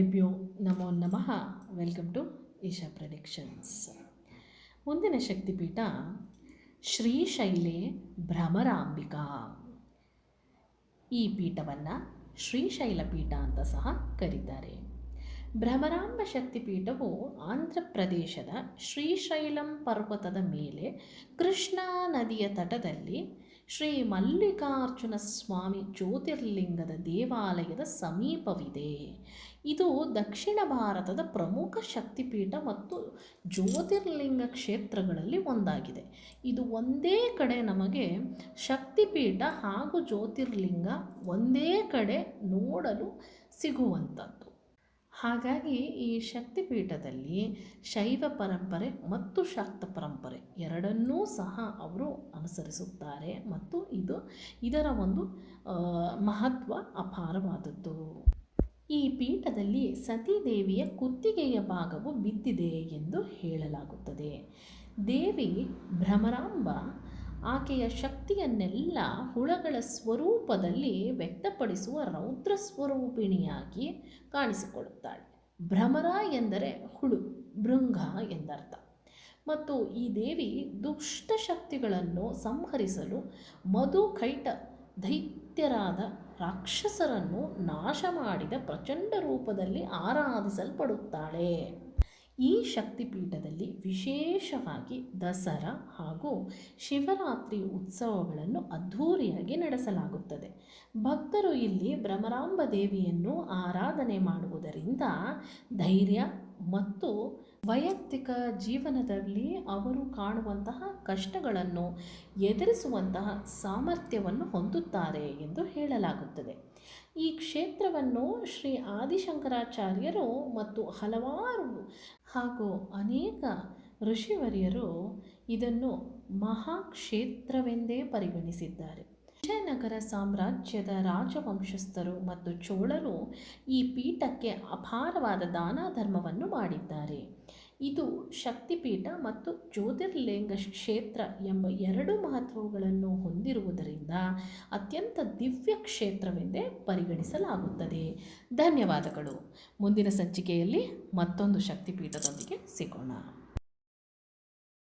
ಶ್ರೀಗುರುಭ್ಯೋ ನಮೋ ನಮಃ. Welcome to Isha predictions ಮುಂದಿನ ಶಕ್ತಿಪೀಠ ಶ್ರೀಶೈಲೆ ಭ್ರಮರಾಂಬಿಕಾ. ಈ ಪೀಠವನ್ನು ಶ್ರೀಶೈಲ ಪೀಠ ಅಂತ ಸಹ ಕರೀತಾರೆ. ಭ್ರಮರಾಂಬ ಶಕ್ತಿಪೀಠವು ಆಂಧ್ರ ಪ್ರದೇಶದ ಶ್ರೀಶೈಲಂ ಪರ್ವತದ ಮೇಲೆ ಕೃಷ್ಣಾ ನದಿಯ ತಟದಲ್ಲಿ ಶ್ರೀ ಮಲ್ಲಿಕಾರ್ಜುನ ಸ್ವಾಮಿ ಜ್ಯೋತಿರ್ಲಿಂಗದ ದೇವಾಲಯದ ಸಮೀಪವಿದೆ. ಇದು ದಕ್ಷಿಣ ಭಾರತದ ಪ್ರಮುಖ ಶಕ್ತಿಪೀಠ ಮತ್ತು ಜ್ಯೋತಿರ್ಲಿಂಗ ಕ್ಷೇತ್ರಗಳಲ್ಲಿ ಒಂದಾಗಿದೆ. ಇದು ಒಂದೇ ಕಡೆ ನಮಗೆ ಶಕ್ತಿಪೀಠ ಹಾಗೂ ಜ್ಯೋತಿರ್ಲಿಂಗ ಒಂದೇ ಕಡೆ ನೋಡಲು ಸಿಗುವಂಥದ್ದು. ಹಾಗಾಗಿ ಈ ಶಕ್ತಿಪೀಠದಲ್ಲಿ ಶೈವ ಪರಂಪರೆ ಮತ್ತು ಶಾಕ್ತ ಪರಂಪರೆ ಎರಡನ್ನೂ ಸಹ ಅವರು ಅನುಸರಿಸುತ್ತಾರೆ ಮತ್ತು ಇದು ಇದರ ಒಂದು ಮಹತ್ವ ಅಪಾರವಾದದ್ದು. ಈ ಪೀಠದಲ್ಲಿ ಸತೀದೇವಿಯ ಕುತ್ತಿಗೆಯ ಭಾಗವು ಬಿದ್ದಿದೆ ಎಂದು ಹೇಳಲಾಗುತ್ತದೆ. ದೇವಿ ಭ್ರಮರಾಂಬ ಆಕೆಯ ಶಕ್ತಿಯನ್ನೆಲ್ಲ ಹುಳಗಳ ಸ್ವರೂಪದಲ್ಲಿ ವ್ಯಕ್ತಪಡಿಸುವ ರೌದ್ರ ಸ್ವರೂಪಿಣಿಯಾಗಿ ಕಾಣಿಸಿಕೊಳ್ಳುತ್ತಾಳೆ. ಭ್ರಮರ ಎಂದರೆ ಹುಳು, ಭೃಂಗ ಎಂದರ್ಥ. ಮತ್ತು ಈ ದೇವಿ ದುಷ್ಟ ಶಕ್ತಿಗಳನ್ನು ಸಂಹರಿಸಲು ಮಧುಕೈಟ ದೈತ್ಯರಾದ ರಾಕ್ಷಸರನ್ನು ನಾಶ ಮಾಡಿದ ಪ್ರಚಂಡ ರೂಪದಲ್ಲಿ ಆರಾಧಿಸಲ್ಪಡುತ್ತಾಳೆ. ಈ ಶಕ್ತಿಪೀಠದಲ್ಲಿ ವಿಶೇಷವಾಗಿ ದಸರಾ ಹಾಗೂ ಶಿವರಾತ್ರಿ ಉತ್ಸವಗಳನ್ನು ಅದ್ಧೂರಿಯಾಗಿ ನಡೆಸಲಾಗುತ್ತದೆ. ಭಕ್ತರು ಇಲ್ಲಿ ಭ್ರಮರಾಂಬ ದೇವಿಯನ್ನು ಆರಾಧನೆ ಮಾಡುವುದರಿಂದ ಧೈರ್ಯ ಮತ್ತು ವೈಯಕ್ತಿಕ ಜೀವನದಲ್ಲಿ ಅವರು ಕಾಣುವಂತಹ ಕಷ್ಟಗಳನ್ನು ಎದುರಿಸುವಂತಹ ಸಾಮರ್ಥ್ಯವನ್ನು ಹೊಂದುತ್ತಾರೆ ಎಂದು ಹೇಳಲಾಗುತ್ತದೆ. ಈ ಕ್ಷೇತ್ರವನ್ನು ಶ್ರೀ ಆದಿಶಂಕರಾಚಾರ್ಯರು ಮತ್ತು ಹಲವಾರು ಹಾಗೂ ಅನೇಕ ಋಷಿವರ್ಯರು ಇದನ್ನು ಮಹಾಕ್ಷೇತ್ರವೆಂದೇ ಪರಿಗಣಿಸಿದ್ದಾರೆ. ವಿಜಯನಗರ ಸಾಮ್ರಾಜ್ಯದ ರಾಜವಂಶಸ್ಥರು ಮತ್ತು ಚೋಳರು ಈ ಪೀಠಕ್ಕೆ ಅಪಾರವಾದ ದಾನ ಧರ್ಮವನ್ನು ಮಾಡಿದ್ದಾರೆ. ಇದು ಶಕ್ತಿಪೀಠ ಮತ್ತು ಜ್ಯೋತಿರ್ಲಿಂಗ ಕ್ಷೇತ್ರ ಎಂಬ ಎರಡು ಮಹತ್ವಗಳನ್ನು ಹೊಂದಿರುವುದರಿಂದ ಅತ್ಯಂತ ದಿವ್ಯ ಕ್ಷೇತ್ರವೆಂದೇ ಪರಿಗಣಿಸಲಾಗುತ್ತದೆ. ಧನ್ಯವಾದಗಳು. ಮುಂದಿನ ಸಂಚಿಕೆಯಲ್ಲಿ ಮತ್ತೊಂದು ಶಕ್ತಿಪೀಠದೊಂದಿಗೆ ಸಿಗೋಣ.